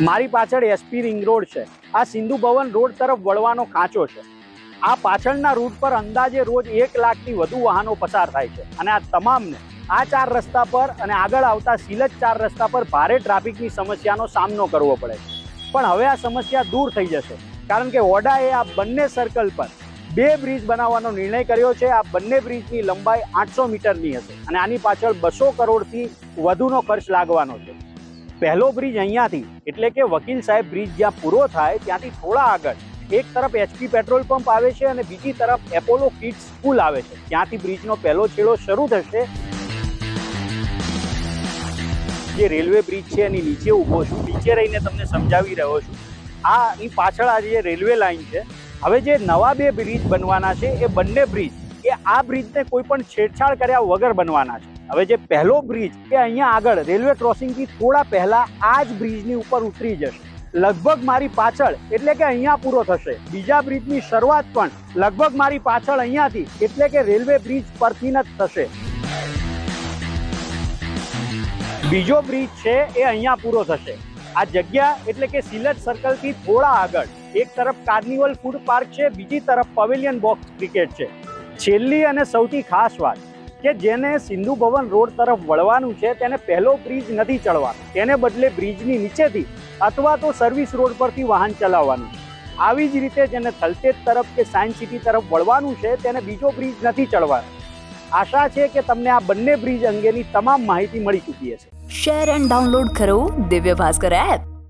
મારી પાછળ SP ring road છે. આ સિંધુ ભવન રોડ તરફ વળવાનો કાંચો છે. આ પાછળના રૂટ પર અંદાજે રોજ એક લાખથી વધુ વાહનો પસાર થાય છે. અને આ તમામને આ ચાર રસ્તા પર અને આગળ આવતા સિલજ ચાર રસ્તા પર ભારે ટ્રાફિકની સમસ્યાનો સામનો કરવો પડે છે. પણ હવે આ સમસ્યા દૂર થઈ જશે. કારણ કે ઓડાએ આ બંને સર્કલ પર બે બ્રિજ બનાવવાનો નિર્ણય કર્યો છે. આ બંને બ્રિજની લંબાઈ આઠસો મીટરની હશે. અને આની પાછળ બસો કરોડથી વધુનો ખર્ચ લાગવાનો છે. પહેલો બ્રિજ અહીંયાથી, એટલે કે વકીલ સાહેબ બ્રિજ જ્યાં પૂરો થાય ત્યાંથી થોડા આગળ. એક તરફ એચપી પેટ્રોલ પંપ આવે છે અને બીજી તરફ એપોલો કિડ્સ સ્કૂલ આવે છે. ત્યાંથી બ્રિજનો પહેલો છેડો શરૂ થશે. જે રેલવે બ્રિજ છે એની નીચે ઊભો છું. નીચે રહીને તમને સમજાવી રહ્યો છું. આ એની પાછળ આ જે રેલવે લાઇન છે, હવે જે નવા બે બ્રિજ બનવાના છે એ બંને બ્રિજ, એ આ બ્રિજને કોઈ પણ છેડછાડ કર્યા વગર બનવાના છે. હવે જે પહેલો બ્રિજ એ અહીંયા આગળ રેલવે ક્રોસિંગથી થોડા પહેલા આ જ બ્રિજની ઉપર ઉતરી જશે. લગભગ મારી પાછળ, એટલે કે અહીંયા પૂરો થશે. બીજા બ્રિજની શરૂઆત પણ લગભગ મારી પાછળ અહીંયાથી, એટલે કે રેલવે બ્રિજ પરથી જ થશે. બીજો બ્રિજ છે એ અહીંયા પૂરો થશે. આ જગ્યા, એટલે કે સિલટ સર્કલથી થોડા આગળ. એક તરફ કાર્નિવલ ફૂડ પાર્ક છે, બીજી તરફ પવેલિયન બોક્સ ક્રિકેટ છે. છેલ્લી અને સૌથી ખાસ વાત કે જેને સિંધુ ભવન રોડ તરફ વળવાનું છે, તેને પહેલો બ્રિજ નથી ચડવાનો. તેને બદલે બ્રિજની નીચેથી અથવા તો સર્વિસ રોડ પરથી વાહન ચલાવવાનું. આવી જ રીતે જેને થલતેજ તરફ કે સાયન્સ સિટી તરફ વળવાનું છે, તેને બીજો બ્રિજ નથી ચડવાનો. આશા છે કે તમને આ બંને બ્રિજ અંગેની તમામ માહિતી મળી ચૂકી હશે. શેર એન્ડ ડાઉનલોડ કરો દિવ્ય ભાસ્કર એપ.